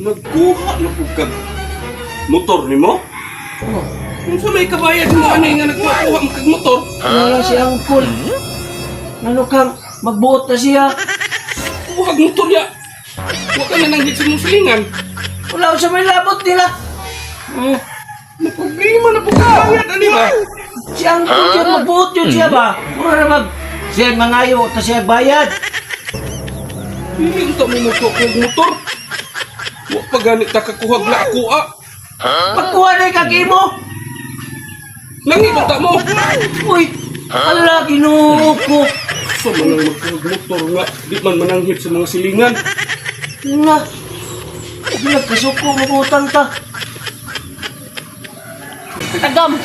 Nagkuha na po kag motor ni mo? Oh, Kung sa may kabayad mo ano nga nagkuha mo kag motor? ano lang si Angkol. Ano kang magbuot na siya. Kuha kag motor ya. Huwag ka na nang hit sa mong silingan. Wala ko sa may labot nila. Hmm. Na problema na po kabayad ani ba? Si Angkol yun, magbuot yun siya ba? Mura na mag... Siya mangayo, ta siya bayad. Hindi unta mo motor. Huwag pa ganit ta kakuhag na ako ah. Pagkuha na yung mo. Langit unta mo. Uy, ala, ginoo ko. Sa manang magkuhag motor nga. Di man mananghit sa mga silingan. Nga. Nagkasuko, magutang ta. Agam.